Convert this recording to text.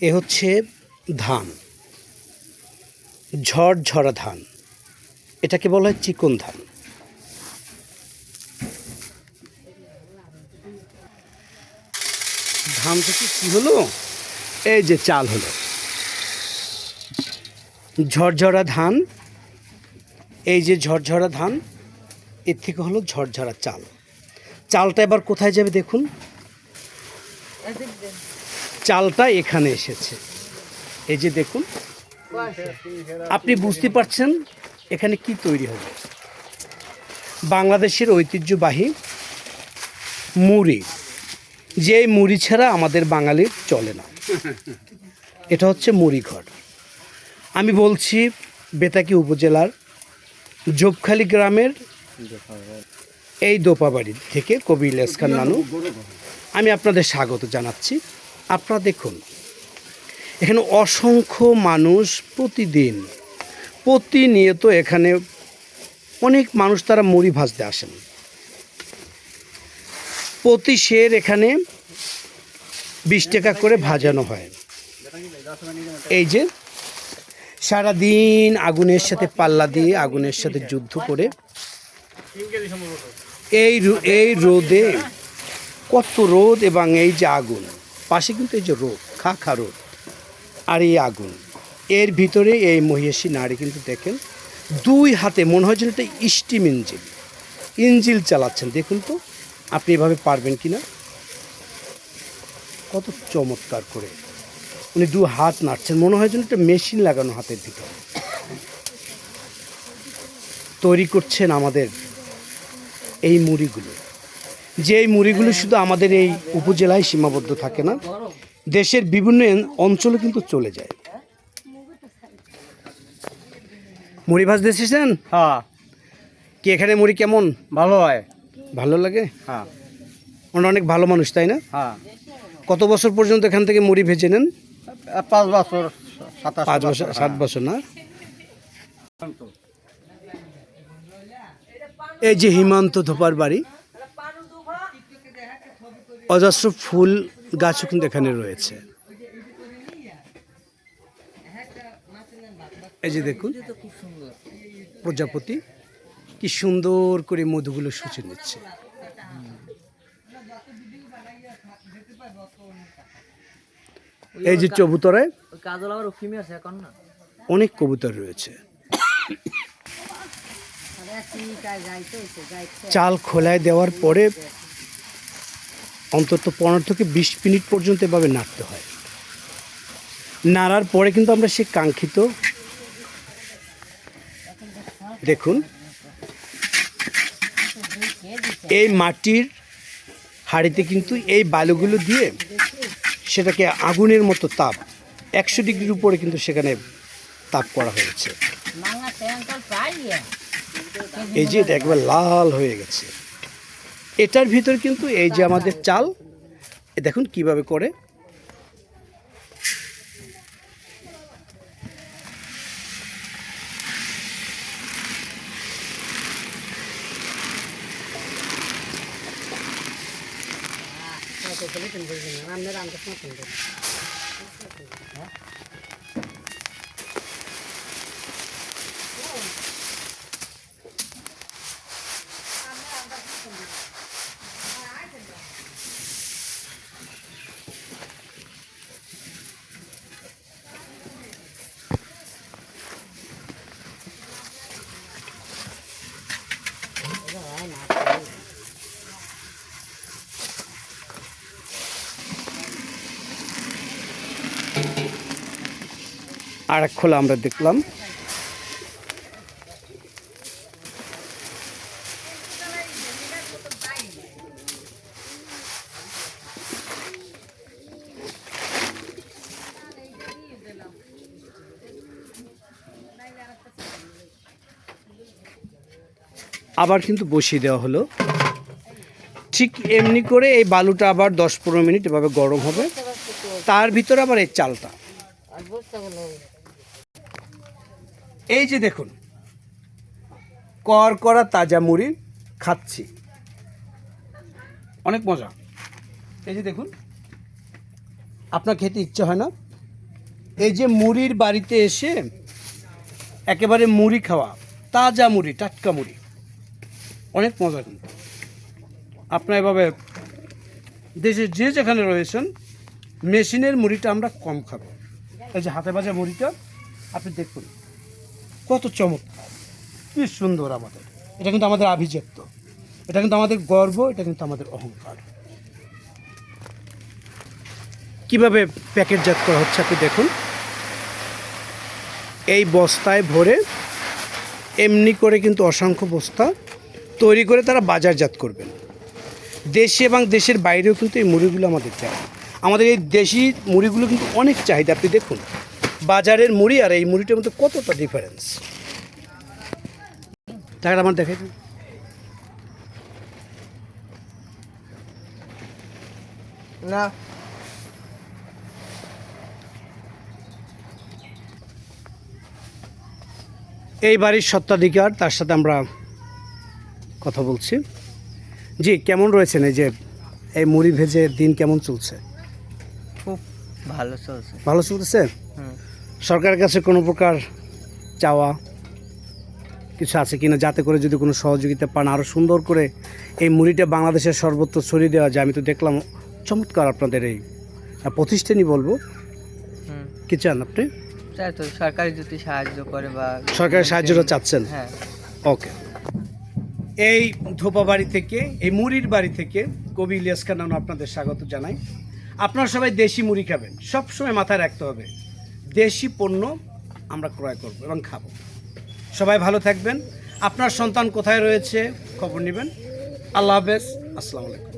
এ হচ্ছে ধান। ঝড় ঝরা ধান। এটাকে বলা হয় চিকন ধান। ধান থেকে কি হলো? এই যে চাল হলো। ঝরঝরা ধান। এই যে ঝরঝরা ধান, এর থেকে হলো ঝরঝরা চাল। চালটা এবার কোথায় যাবে দেখুন। চালটা এখানে এসেছে। এই যে দেখুন, আপনি বুঝতে পারছেন এখানে কি তৈরি হবে। বাংলাদেশের ঐতিহ্যবাহী মুড়ি যে মুড়ি ছাড়া আমাদের বাঙালির চলে না। এটা হচ্ছে মুড়িঘর আমি বলছি বেতাকি উপজেলার জোবখালী গ্রামের এই দোপাবাড়ি থেকে কবি ইলিয়াস খান নানু। আমি আপনাদের স্বাগত জানাচ্ছি। আপনারা দেখুন, এখানে অসংখ্য মানুষ প্রতিদিন, প্রতিনিয়ত এখানে অনেক মানুষ তারা মুড়ি ভাজতে আসেন। প্রতি শের এখানে বিশ টাকা করে ভাজানো হয়। এই যে, সারাদিন আগুনের সাথে পাল্লা দিয়ে আগুনের সাথে যুদ্ধ করে, এই এই রোদে কত রোদ এবং এই যে আগুন। পাশে কিন্তু এই যে রোদ খা খা রোদ আর এই আগুন, এর ভিতরে এই মহিষী নারী কিন্তু দেখেন দুই হাতে মনে হয় যেন একটা স্টিম ইঞ্জিল ইঞ্জিল চালাচ্ছেন। দেখুন তো, আপনি এভাবে পারবেন কি না কত চমৎকার করে উনি দু হাত নাড়ছেন, মনে হয় যেন একটা মেশিন লাগানো হাতের ভিতরে। তৈরি করছেন আমাদের এই মুড়িগুলো। যে এই মুড়িগুলো শুধু আমাদের এই উপজেলায় সীমাবদ্ধ থাকে না দেশের বিভিন্ন অঞ্চলে কিন্তু চলে যায়। মুড়ি ভাজতে এসেছেন? হ্যাঁ। কি এখানে মুড়ি কেমন? ভালো হয়। ভালো লাগে? হ্যাঁ। ওনারা অনেক ভালো মানুষ তাই না? হ্যাঁ। কত বছর পর্যন্ত এখান থেকে মুড়ি ভেজে নেন? পাঁচ বছর পাঁচ বছর সাত বছর না? এই যে হিমান্ত ধোপার বাড়ি অজস্র ফুল গাছও কিন্তু এখানে রয়েছে। এই যে দেখুন, প্রজাপতি কি সুন্দর করে মধুগুলো শুচে নিচ্ছে। এই যে এখন অনেক কবুতর রয়েছে। চাল খোলায় দেওয়ার পরে অন্তত পনেরো থেকে বিশ মিনিট পর্যন্ত এভাবে নাড়তে হয়। নাড়ার পরে কিন্তু আমরা সে কাঙ্ক্ষিত দেখুন, এই মাটির হাঁড়িতে কিন্তু এই বালুগুলো দিয়ে সেটাকে আগুনের মতো তাপ, একশো ডিগ্রির উপরে কিন্তু সেখানে তাপ করা হয়েছে। এই যে একবার লাল হয়ে গেছে। এটার ভিতর কিন্তু এই যে আমাদের চাল দেখুন কীভাবে করে। আর এক খোলা আমরা দেখলাম। আবার কিন্তু বসিয়ে দেওয়া হলো। ঠিক এমনি করে এই বালুটা আবার দশ পনেরো মিনিট এভাবে গরম হবে। তার ভিতরে আবার এই চালটা। এই যে দেখুন কর করা তাজা মুড়ি খাচ্ছি। অনেক মজা। এই যে দেখুন, আপনার খেতে ইচ্ছে হয় না? এই যে মুড়ির বাড়িতে এসে একেবারে মুড়ি খাওয়া, তাজা মুড়ি, টাটকা মুড়ি, অনেক মজা কিন্তু। আপনার এভাবে দেশে যে যেখানে রয়েছেন, মেশিনের মুড়িটা আমরা কম খাব। এই যে হাতে ভাজা মুড়িটা, আপনি দেখুন। কত চমৎকার। কি সুন্দর আমাদের। এটা কিন্তু আমাদের আভিজাত্য। এটা কিন্তু আমাদের গর্ব, এটা কিন্তু আমাদের অহংকার। কীভাবে প্যাকেটজাত করা হচ্ছে আপনি দেখুন। এই বস্তায় ভরে এমনি করে কিন্তু অসংখ্য বস্তা তৈরি করে তারা বাজারজাত করবেন। দেশে এবং দেশের বাইরেও কিন্তু এই মুড়িগুলো আমাদের চাই। আমাদের এই দেশি মুড়িগুলো কিন্তু অনেক চাহিদা, আপনি দেখুন। বাজারের মুড়ি আর এই মুড়িটার মধ্যে কতটা ডিফারেন্স টাকাটা আমার দেখে। না। এই বাড়ির সত্ত্বাধিকার তার সাথে আমরা কথা বলছি। জি কেমন রয়েছেন এই যে এই মুড়ি ভেজে দিন কেমন চলছে? খুব ভালো চলছে। ভালো চলতেছে হুম। সরকারের কাছে কোনো প্রকার চাওয়া কিছু আছে কিনা যাতে করে যদি কোনো সহযোগিতা পান আরও সুন্দর করে এই মুড়িটা বাংলাদেশের সর্বত্র ছড়িয়ে দেওয়া যায়। আমি তো দেখলাম চমৎকার আপনাদের এই প্রতিষ্ঠানই বলব। কি চান আপনি? তো সরকারি যদি সাহায্য করে বা সরকারের সাহায্যটা চাচ্ছেন। হ্যাঁ। ওকে। এই ধোপা বাড়ি থেকে এই মুড়ির বাড়ি থেকে কবি ইলিয়াস খান আপনাদের স্বাগত জানাই। আপনারা সবাই দেশি মুড়ি খাবেন সব সময় মাথায় রাখতে হবে। দেশি পণ্য আমরা ক্রয় করব এবং খাব। সবাই ভালো থাকবেন। আপনার সন্তান কোথায় রয়েছে খবর নেবেন। আল্লাহ হাফেজ। আসসালামু আলাইকুম।